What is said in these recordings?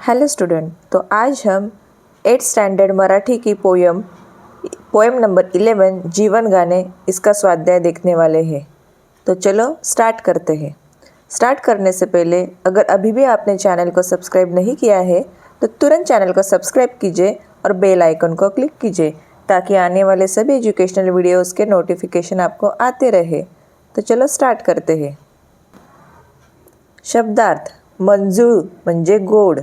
Hello student तो आज हम eight standard Marathi की पोयम पोएम नंबर इलेवन जीवन गाने, इसका स्वाध्याय देखने वाले हैं। तो चलो स्टार्ट करते हैं। स्टार्ट करने से पहले, अगर अभी भी आपने चैनल को सब्सक्राइब नहीं किया है तो तुरंत चैनल को सब्सक्राइब कीजिए और बेल आइकन को क्लिक कीजिए, ताकि आने वाले सभी एजुकेशनल वीडियोस के नोटिफिकेशन आपको आते रहे। तो चलो स्टार्ट करते हैं। शब्दार्थ मंजूळ म्हणजे गोड।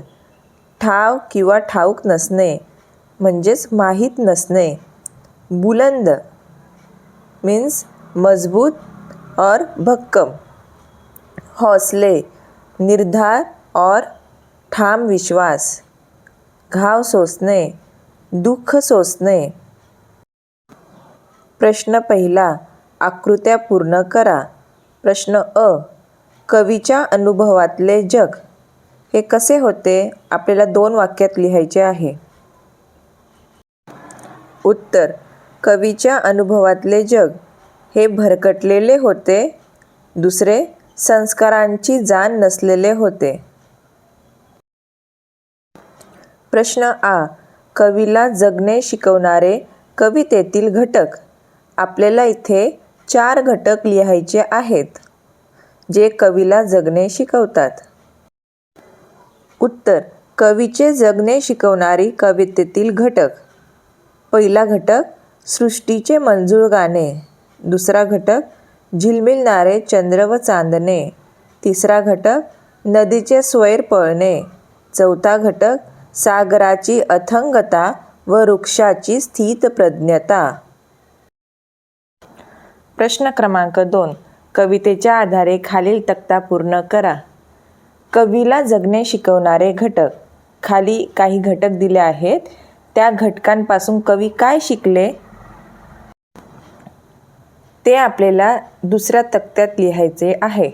ठाव किंवा ठाऊक नसणे म्हणजेच माहीत नसणे. बुलंद मीन्स मजबूत और भक्कम. हौसले निर्धार और ठाम विश्वास. घाव सोसणे दुःख सोसणे. प्रश्न पहिला आकृत्या पूर्ण करा. प्रश्न अ कवीच्या अनुभवातले जग. हे कसे होते आपल्याला दोन वाक्यात लिहायचे आहे. उत्तर कवीच्या अनुभवातले जग हे भरकटलेले होते. दुसरे संस्कारांची जाण नसलेले होते. प्रश्न आ कवीला जगणे शिकवणारे कवितेतील घटक. आपल्याला इथे चार घटक लिहायचे आहेत जे कवीला जगणे शिकवतात. उत्तर कवीचे जगणे शिकवणारी कवितेतील घटक. पहिला घटक सृष्टीचे मंजूळ गाणे. दुसरा घटक झिलमिलणारे चंद्र व चांदणे. तिसरा घटक नदीचे स्वैर पळणे. चौथा घटक सागराची अथंगता व वृक्षाची स्थित प्रज्ञता. प्रश्न क्रमांक दोन कवितेच्या आधारे खालील तक्ता पूर्ण करा. कवीला जगणे शिकवणारे घटक. खाली काही घटक दिले आहेत. त्या घटकांपासून कवी काय शिकले? ते आपल्याला दुसऱ्या तक्त्यात लिहायचे आहे.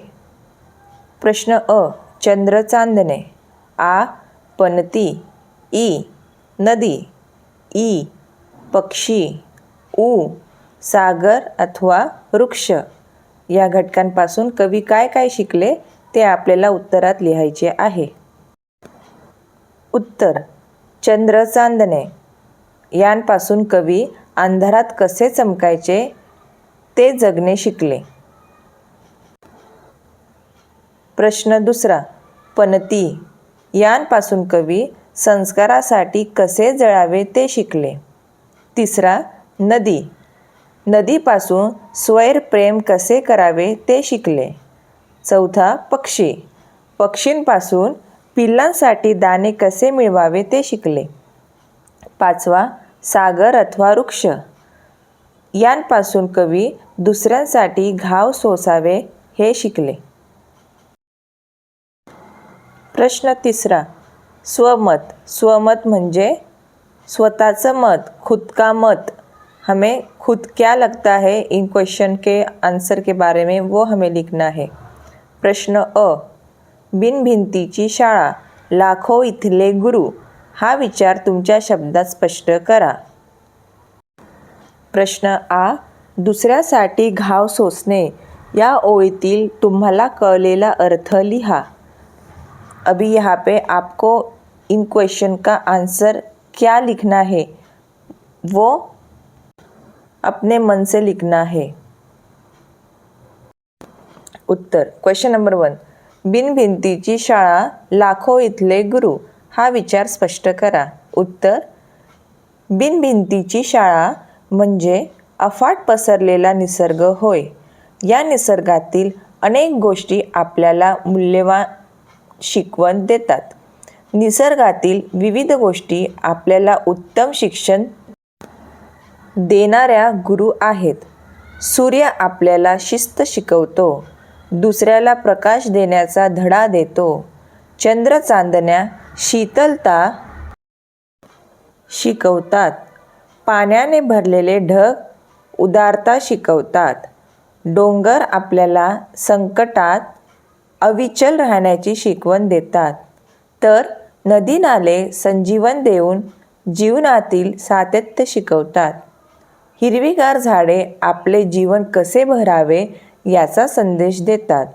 प्रश्न अ. चंद्रचांदणे आ. पनती. ई. नदी. ई. पक्षी. ऊ सागर अथवा वृक्ष. या घटकांपासून कवी काय काय शिकले? ते आपल्याला उत्तरात लिहायचे आहे. उत्तर चंद्र चांदणे. यांपासून कवी अंधारात कसे चमकायचे ते जगणे शिकले. प्रश्न दुसरा पनती. यांपासून कवी संस्कारासाठी कसे जळावे ते शिकले. तिसरा नदी. नदीपासून स्वैर प्रेम कसे करावे ते शिकले. चौथा पक्षी. पक्षींपासून पिल्लांसाठी दाणे कसे मिळवावे ते शिकले. पाचवा सागर अथवा वृक्ष. यांपासून कवी दुसऱ्यांसाठी घाव सोसावे हे शिकले. प्रश्न तिसरा स्वमत. स्वमत म्हणजे स्वतःचं मत खुद का मत. हमें खुद क्या लगता है? इन क्वेश्चन के आंसर के बारे में वो हमें लिखना है. प्रश्न अ. बिनभिंतीची शाळा. लाखो इथले गुरु. हा विचार तुमच्या शब्दात स्पष्ट करा. प्रश्न आ. दुसऱ्यासाठी घाव सोसणे. या ओळीतील तुम्हाला कळलेला अर्थ लिहा. अभी यहाँ पे आपको इन क्वेश्चन का आंसर क्या लिखना है? वो अपने मन से लिखना है. उत्तर. क्वेश्चन नंबर वन बिनभिंतीची शाळा लाखो इथले गुरु हा विचार स्पष्ट करा. उत्तर. बिनभिंतीची शाळा म्हणजे अफाट पसरलेला निसर्ग होय. या निसर्गातील अनेक गोष्टी आपल्याला मूल्यवान शिकवण देतात. निसर्गातील विविध गोष्टी आपल्याला उत्तम शिक्षण देणाऱ्या गुरु आहेत. सूर्य आपल्याला शिस्त शिकवतो. दुसऱ्याला प्रकाश देण्याचा धडा देतो. चंद्र चांदण्या शीतलता शिकवतात. पाण्याने भरलेले ढग उदारता शिकवतात. डोंगर आपल्याला संकटात अविचल राहण्याची शिकवण देतात. तर नदी नाले संजीवन देऊन जीवनातील सातत्य शिकवतात. हिरवीगार झाडे आपले जीवन कसे भरावे याचा संदेश देतात.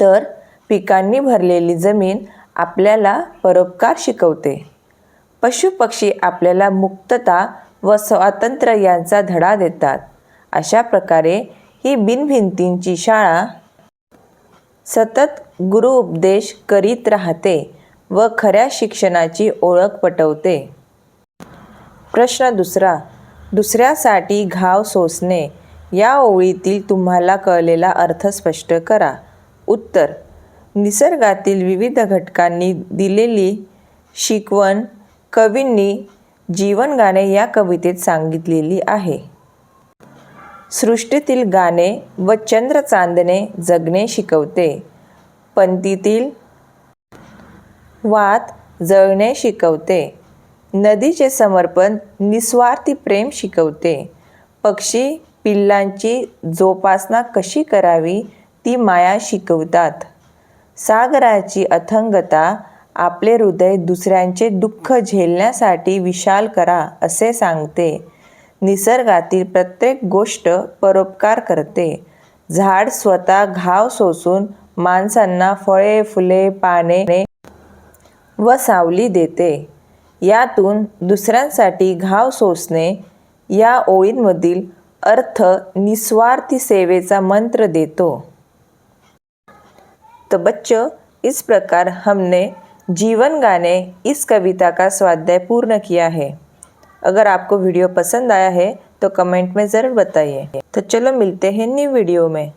तर पिकांनी भरलेली जमीन आपल्याला परोपकार शिकवते. पशुपक्षी आपल्याला मुक्तता व स्वातंत्र्य यांचा धडा देतात. अशा प्रकारे ही बिनभिंतींची शाळा सतत गुरु उपदेश करीत राहते व खऱ्या शिक्षणाची ओळख पटवते. प्रश्न दुसरा दुसऱ्यासाठी घाव सोसणे या ओळीतील तुम्हाला कळलेला अर्थ स्पष्ट करा. उत्तर. निसर्गातील विविध घटकांनी दिलेली शिकवण कवींनी जीवन गाणे या कवितेत सांगितलेली आहे. सृष्टीतील गाणे व चंद्र चांदणे जगणे शिकवते. पंतीतील वात जळणे शिकवते. नदीचे समर्पण निस्वार्थी प्रेम शिकवते. पक्षी पिल्लांची जोपासना कशी करावी ती माया शिकवतात. सागराची अथंगता आपले हृदय दुसऱ्यांचे दुःख झेलण्यासाठी विशाल करा असे सांगते. निसर्गातील प्रत्येक गोष्ट परोपकार करते. झाड स्वतः घाव सोसून माणसांना फळे फुले पाने व सावली देते. यातून दुसऱ्यांसाठी घाव सोसणे या ओळींमधील अर्थ निस्वार्थी सेवेचा मंत्र देतो. तो बच्चों इस प्रकार हमने जीवन गाने इस कविता का स्वाध्याय पूर्ण किया है. अगर आपको वीडियो पसंद आया है तो कमेंट में ज़रूर बताइए. तो चलो मिलते हैं न्यू वीडियो में.